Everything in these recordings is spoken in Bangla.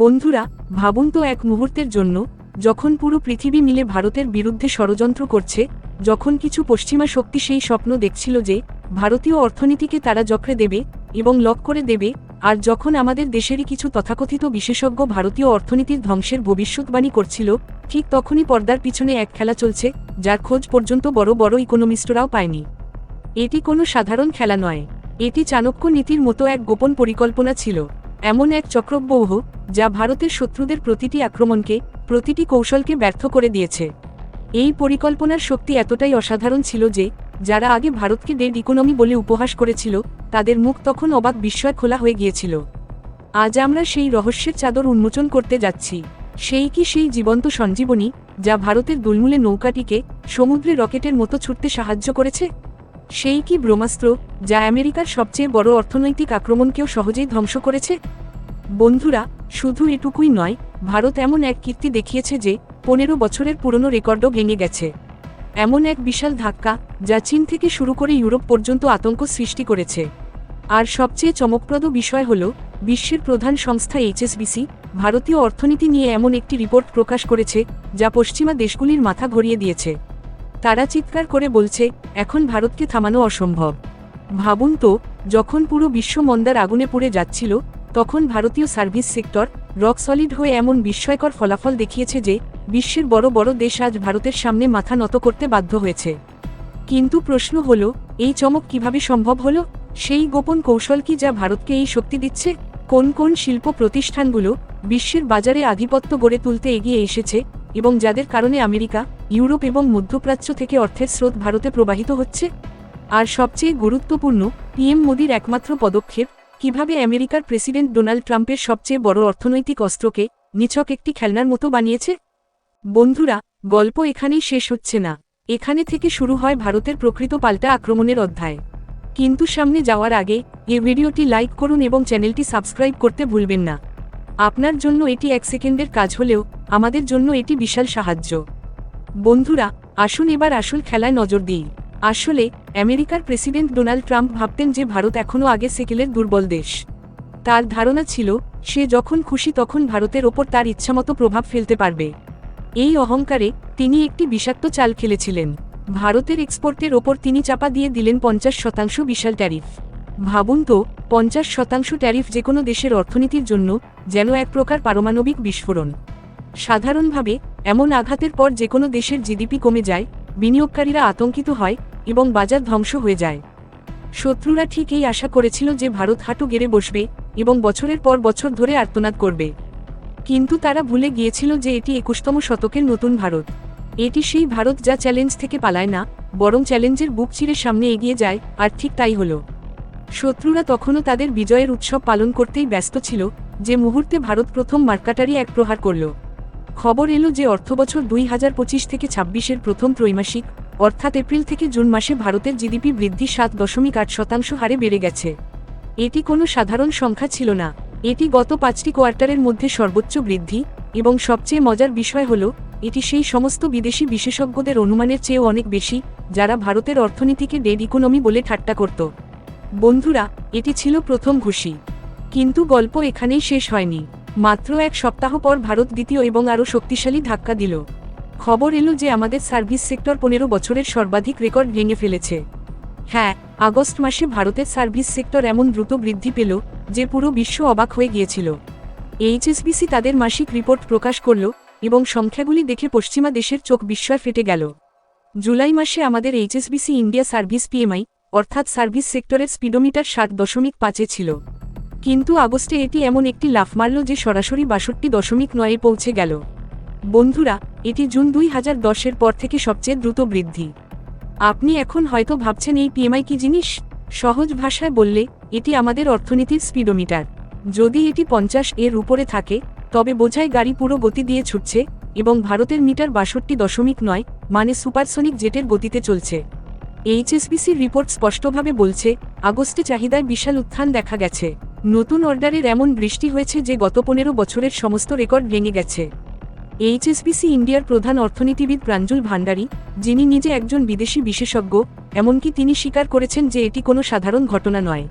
বন্ধুরা, ভাবুন তো এক মুহূর্তের জন্য, যখন পুরো পৃথিবী মিলে ভারতের বিরুদ্ধে ষড়যন্ত্র করছে, যখন কিছু পশ্চিমা শক্তি সেই স্বপ্ন দেখছিল যে, ভারতীয় অর্থনীতিকে তারা জকড়ে দেবে এবং লক করে দেবে, আর যখন আমাদের দেশেরই কিছু তথাকথিত বিশেষজ্ঞ ভারতীয় অর্থনীতির ধ্বংসের ভবিষ্যৎবাণী করছিল, ঠিক তখনই পর্দার পিছনে এক খেলা চলছে, যার খোঁজ পর্যন্ত বড় বড় ইকোনমিস্টরাও পায়নি। এটি কোনো সাধারণ খেলা নয়, এটি চাণক্য নীতির মতো এক গোপন পরিকল্পনা ছিল। এমন এক চক্রব্যূহ, যা ভারতের শত্রুদের প্রতিটি আক্রমণকে, প্রতিটি কৌশলকে ব্যর্থ করে দিয়েছে। এই পরিকল্পনার শক্তি এতটাই অসাধারণ ছিল যে, যারা আগে ভারতকে ডেড ইকোনমি বলে উপহাস করেছিল, তাদের মুখ তখন অবাক বিস্ময় খোলা হয়ে গিয়েছিল। আজ আমরা সেই রহস্যের চাদর উন্মোচন করতে যাচ্ছি। সেই কি সেই জীবন্ত সঞ্জীবনী, যা ভারতের দুলমুলে নৌকাটিকে সমুদ্রে রকেটের মতো ছুটতে সাহায্য করেছে? সেই কি ব্রহ্মাস্ত্র, যা আমেরিকার সবচেয়ে বড় অর্থনৈতিক আক্রমণকেও সহজেই ধ্বংস করেছে? বন্ধুরা, শুধু এটুকুই নয়, ভারত এমন এক কীর্তি দেখিয়েছে যে, পনেরো বছরের পুরনো রেকর্ডও ভেঙে গেছে। এমন এক বিশাল ধাক্কা, যা চীন থেকে শুরু করে ইউরোপ পর্যন্ত আতঙ্ক সৃষ্টি করেছে। আর সবচেয়ে চমকপ্রদ বিষয় হল, বিশ্বের প্রধান সংস্থা এইচএসবিসি, ভারতীয় অর্থনীতি নিয়ে এমন একটি রিপোর্ট প্রকাশ করেছে, যা পশ্চিমা দেশগুলির মাথা ঘুরিয়ে দিয়েছে। তারা চিৎকার করে বলছে, এখন ভারতকে থামানো অসম্ভব। ভাবুন তো, যখন পুরো বিশ্ব মন্দার আগুনে পুড়ে যাচ্ছিল, তখন ভারতীয় সার্ভিস সেক্টর, রক সলিড হয়ে এমন বিস্ময়কর ফলাফল দেখিয়েছে যে, বিশ্বের বড় বড় দেশ আজ ভারতের সামনে মাথা নত করতে বাধ্য হয়েছে। কিন্তু প্রশ্ন হল, এই চমক কীভাবে সম্ভব হল? সেই গোপন কৌশল কি যা ভারতকে এই শক্তি দিচ্ছে? কোন কোন শিল্প প্রতিষ্ঠানগুলো বিশ্বের বাজারে আধিপত্য গড়ে তুলতে এগিয়ে এসেছে এবং যাদের কারণে আমেরিকা ইউরোপ এবং মধ্যপ্রাচ্য থেকে অর্থের স্রোত ভারতে প্রবাহিত হচ্ছে। আর সবচেয়ে গুরুত্বপূর্ণ, পিএম মোদির একমাত্র পদক্ষেপ, কীভাবে আমেরিকার প্রেসিডেন্ট ডোনাল্ড ট্রাম্পের সবচেয়ে বড় অর্থনৈতিক অস্ত্রকে নিছক একটি খেলনার মতো বানিয়েছে। বন্ধুরা, গল্প এখানেই শেষ হচ্ছে না। এখানে থেকে শুরু হয় ভারতের প্রকৃত পাল্টা আক্রমণের অধ্যায়। কিন্তু সামনে যাওয়ার আগে এ ভিডিওটি লাইক করুন এবং চ্যানেলটি সাবস্ক্রাইব করতে ভুলবেন না। আপনার জন্য এটি এক সেকেন্ডের কাজ হলেও, আমাদের জন্য এটি বিশাল সাহায্য। বন্ধুরা, আসুন এবার আসল খেলায় নজর দিই। আসলে, আমেরিকার প্রেসিডেন্ট ডোনাল্ড ট্রাম্প ভাবতেন যে ভারত এখনও আগে সেকেলের দুর্বল দেশ। তার ধারণা ছিল, সে যখন খুশি তখন ভারতের ওপর তার ইচ্ছামতো প্রভাব ফেলতে পারবে। এই অহংকারে, তিনি একটি বিষাক্ত চাল খেলেছিলেন। ভারতের এক্সপোর্টের ওপর তিনি চাপা দিয়ে দিলেন পঞ্চাশ শতাংশ বিশাল ট্যারিফ। ভাবুন তো, পঞ্চাশ শতাংশ ট্যারিফ যে কোনো দেশের অর্থনীতির জন্য, যেন এক প্রকার পারমাণবিক বিস্ফোরণ। সাধারণভাবে এমন আঘাতের পর যে কোনো দেশের জিডিপি কমে যায়, বিনিয়োগকারীরা আতঙ্কিত হয় এবং বাজার ধ্বংস হয়ে যায়। শত্রুরা ঠিক এই আশা করেছিল যে ভারত হাঁটু গেড়ে বসবে এবং বছরের পর বছর ধরে আর্তনাদ করবে। কিন্তু তারা ভুলে গিয়েছিল যে এটি একুশতম শতকের নতুন ভারত। এটি সেই ভারত যা চ্যালেঞ্জ থেকে পালায় না, বরং চ্যালেঞ্জের বুক চিরে সামনে এগিয়ে যায়, আর ঠিক তাই হল। শত্রুরা তখনও তাদের বিজয়ের উৎসব পালন করতেই ব্যস্ত ছিল, যে মুহূর্তে ভারত প্রথম মার্কাটারি এক প্রহার করল। খবর এলো যে অর্থবছর দুই হাজার পঁচিশ থেকে ছাব্বিশের প্রথম ত্রৈমাসিক, অর্থাৎ এপ্রিল থেকে জুন মাসে ভারতের জিডিপি বৃদ্ধি সাত দশমিক আট শতাংশ হারে বেড়ে গেছে। এটি কোনো সাধারণ সংখ্যা ছিল না। এটি গত পাঁচটি কোয়ার্টারের মধ্যে সর্বোচ্চ বৃদ্ধি, এবং সবচেয়ে মজার বিষয় হল, এটি সেই সমস্ত বিদেশি বিশেষজ্ঞদের অনুমানের চেয়েও অনেক বেশি, যারা ভারতের অর্থনীতিকে ডেড ইকোনমি বলে ঠাট্টা করত। বন্ধুরা, এটি ছিল প্রথম ঘুষি। কিন্তু গল্প এখানেই শেষ হয়নি। মাত্র এক সপ্তাহ পর ভারত দ্বিতীয় এবং আরও শক্তিশালী ধাক্কা দিল। খবর এলো যে আমাদের সার্ভিস সেক্টর পনেরো বছরের সর্বাধিক রেকর্ড ভেঙে ফেলেছে। হ্যাঁ আগস্ট মাসে ভারতের সার্ভিস সেক্টর এমন দ্রুত বৃদ্ধি পেল যে পুরো বিশ্ব অবাক হয়ে গিয়েছিল। এইচএসবিসি তাদের মাসিক রিপোর্ট প্রকাশ করল এবং সংখ্যাগুলি দেখে পশ্চিমা দেশের চোখ বিস্ময় ফেটে গেল। জুলাই মাসে আমাদের এইচএসবিসি ইন্ডিয়া সার্ভিস পিএমআই, অর্থাৎ সার্ভিস সেক্টরের স্পিডোমিটার সাত দশমিক পাঁচে ছিল। কিন্তু আগস্টে এটি এমন একটি লাফ মারল যে সরাসরি বাষট্টি দশমিক নয়ে পৌঁছে গেল। বন্ধুরা, এটি জুন দুই হাজার দশের পর থেকে সবচেয়ে দ্রুত বৃদ্ধি। আপনি এখন হয়তো ভাবছেন, এই পিএমআই কি জিনিস? সহজ ভাষায় বললে, এটি আমাদের অর্থনীতির স্পিডোমিটার। যদি এটি পঞ্চাশ এর উপরে থাকে, তবে বোঝায় গাড়ি পুরো গতি দিয়ে ছুটছে এবং ভারতের মিটার বাষট্টি দশমিক নয় মানে সুপারসনিক জেটের গতিতে চলছে। এইচএসবিসির রিপোর্ট স্পষ্টভাবে বলছে, আগস্টে চাহিদায় বিশাল উত্থান দেখা গেছে। নতুন অর্ডারের এমন বৃষ্টি হয়েছে যে গত পনেরো বছরের সমস্ত রেকর্ড ভেঙে গেছে। এইচএসবিসি ইন্ডিয়ার প্রধান অর্থনীতিবিদ প্রাঞ্জুল ভান্ডারী, যিনি নিজে একজন বিদেশি বিশেষজ্ঞ, এমনকি তিনি স্বীকার করেছেন যে এটি কোনো সাধারণ ঘটনা নয়।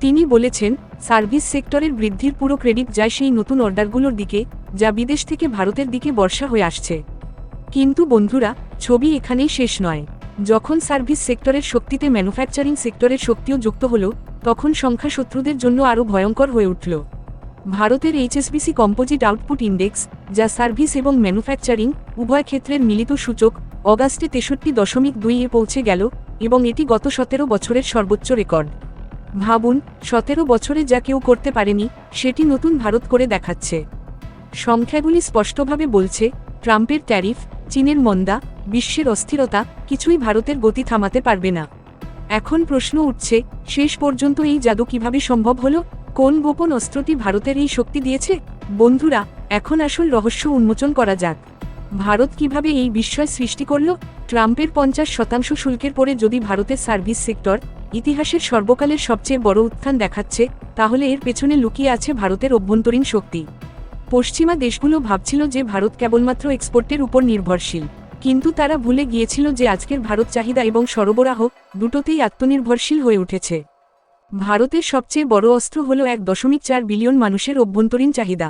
তিনি বলেছেন, সার্ভিস সেক্টরের বৃদ্ধির পুরো ক্রেডিট যায় সেই নতুন অর্ডারগুলোর দিকে, যা বিদেশ থেকে ভারতের দিকে বর্ষা হয়ে আসছে। কিন্তু বন্ধুরা, ছবি এখানেই শেষ নয়। যখন সার্ভিস সেক্টরের শক্তিতে ম্যানুফ্যাকচারিং সেক্টরের শক্তিও যুক্ত হল তখন সংখ্যা শত্রুদের জন্য আরও ভয়ঙ্কর হয়ে উঠল। ভারতের এইচএসবিসি কম্পোজিট আউটপুট ইন্ডেক্স, যা সার্ভিস এবং ম্যানুফ্যাকচারিং, উভয় ক্ষেত্রের মিলিত সূচক, অগাস্টে তেষট্টি দশমিক দুই এ পৌঁছে গেল এবং এটি গত সতেরো বছরের সর্বোচ্চ রেকর্ড। ভাবুন, সতেরো বছরে যা কেউ করতে পারেনি, সেটি নতুন ভারত করে দেখাচ্ছে। সংখ্যাগুলি স্পষ্টভাবে বলছে, ট্রাম্পের ট্যারিফ, চীনের মন্দা, বিশ্বের অস্থিরতা, কিছুই ভারতের গতি থামাতে পারবে না। এখন প্রশ্ন উঠছে, শেষ পর্যন্ত এই জাদু কীভাবে সম্ভব হলো? কোন গোপন অস্ত্রটি ভারতের এই শক্তি দিয়েছে? বন্ধুরা, এখন আসল রহস্য উন্মোচন করা যাক। ভারত কীভাবে এই বিস্ময় সৃষ্টি করল? ট্রাম্পের পঞ্চাশ শতাংশ শুল্কের পরে যদি ভারতের সার্ভিস সেক্টর ইতিহাসের সর্বকালের সবচেয়ে বড় উত্থান দেখাচ্ছে, তাহলে এর পেছনে লুকিয়ে আছে ভারতের অভ্যন্তরীণ শক্তি। পশ্চিমা দেশগুলো ভাবছিল যে ভারত কেবলমাত্র এক্সপোর্টের উপর নির্ভরশীল। কিন্তু তারা ভুলে গিয়েছিল যে আজকের ভারত চাহিদা এবং সরবরাহ দুটোতেই আত্মনির্ভরশীল হয়ে উঠেছে। ভারতের সবচেয়ে বড় অস্ত্র হল এক দশমিক চার বিলিয়ন মানুষের অভ্যন্তরীণ চাহিদা।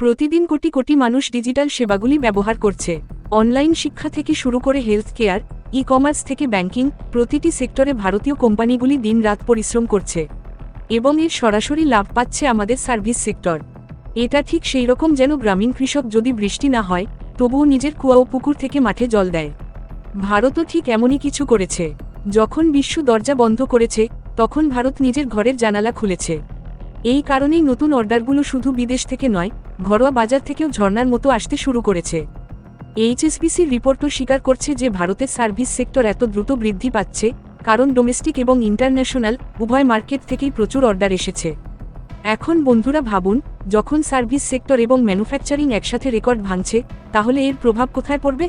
প্রতিদিন কোটি কোটি মানুষ ডিজিটাল সেবাগুলি ব্যবহার করছে। অনলাইন শিক্ষা থেকে শুরু করে হেলথ কেয়ার ই কমার্স থেকে ব্যাংকিং, প্রতিটি সেক্টরে ভারতীয় কোম্পানিগুলি দিনরাত পরিশ্রম করছে এবং এর সরাসরি লাভ পাচ্ছে আমাদের সার্ভিস সেক্টর। এটা ঠিক সেই রকম যেন গ্রামীণ কৃষক যদি বৃষ্টি না হয় তবুও নিজের কুয়া ও পুকুর থেকে মাঠে জল দেয়। ভারতও ঠিক এমনই কিছু করেছে। যখন বিশ্ব দরজা বন্ধ করেছে, তখন ভারত নিজের ঘরের জানালা খুলেছে। এই কারণেই নতুন অর্ডারগুলো শুধু বিদেশ থেকে নয়, ঘরোয়া বাজার থেকেও ঝর্নার মতো আসতে শুরু করেছে। এইচএসবিসির রিপোর্টও স্বীকার করছে যে ভারতের সার্ভিস সেক্টর এত দ্রুত বৃদ্ধি পাচ্ছে, কারণ ডোমেস্টিক এবং ইন্টারন্যাশনাল উভয় মার্কেট থেকেই প্রচুর অর্ডার এসেছে। এখন বন্ধুরা ভাবুন যখন সার্ভিস সেক্টর এবং ম্যানুফ্যাকচারিং একসাথে রেকর্ড ভাঙছে, তাহলে এর প্রভাব কোথায় পড়বে?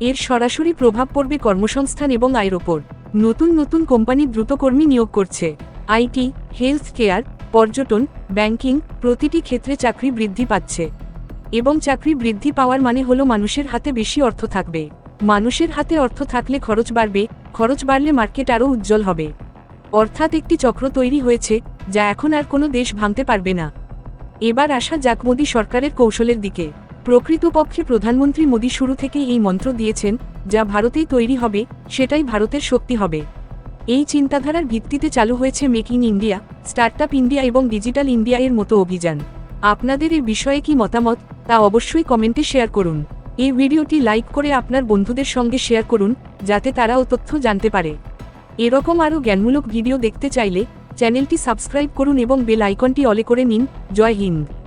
এর সরাসরি প্রভাব পড়বে কর্মসংস্থান এবং আয়ের ওপর। নতুন নতুন কোম্পানি দ্রুত কর্মী নিয়োগ করছে। আইটি হেলথ কেয়ার, পর্যটন, ব্যাংকিং প্রতিটি ক্ষেত্রে চাকরি বৃদ্ধি পাচ্ছে। এবং চাকরি বৃদ্ধি পাওয়ার মানে হলো মানুষের হাতে বেশি অর্থ থাকবে। মানুষের হাতে অর্থ থাকলে খরচ বাড়বে, খরচ বাড়লে মার্কেট আরও উজ্জ্বল হবে। অর্থাৎ একটি চক্র তৈরি হয়েছে, যা এখন আর কোনো দেশ ভাঙতে পারবে না। এবার আসা যাক মোদী সরকারের কৌশলের দিকে। প্রকৃতপক্ষে প্রধানমন্ত্রী মোদী শুরু থেকে এই মন্ত্র দিয়েছেন, যা ভারতেই তৈরি হবে, সেটাই ভারতের শক্তি হবে। এই চিন্তাধারার ভিত্তিতে চালু হয়েছে make in India, startup India এবং ডিজিটাল ইন্ডিয়া এর মতো অভিযান। আপনাদের এই বিষয়ে কি মতামত, তা অবশ্যই কমেন্টে শেয়ার করুন। এই ভিডিওটি লাইক করে আপনার বন্ধুদের সঙ্গে শেয়ার করুন, যাতে তারাও তথ্য জানতে পারে। এরকম আরও জ্ঞানমূলক ভিডিও দেখতে চাইলে চ্যানেলটি সাবস্ক্রাইব করুন এবং বেল আইকনটি অলে করে নিন। জয় হিন্দ।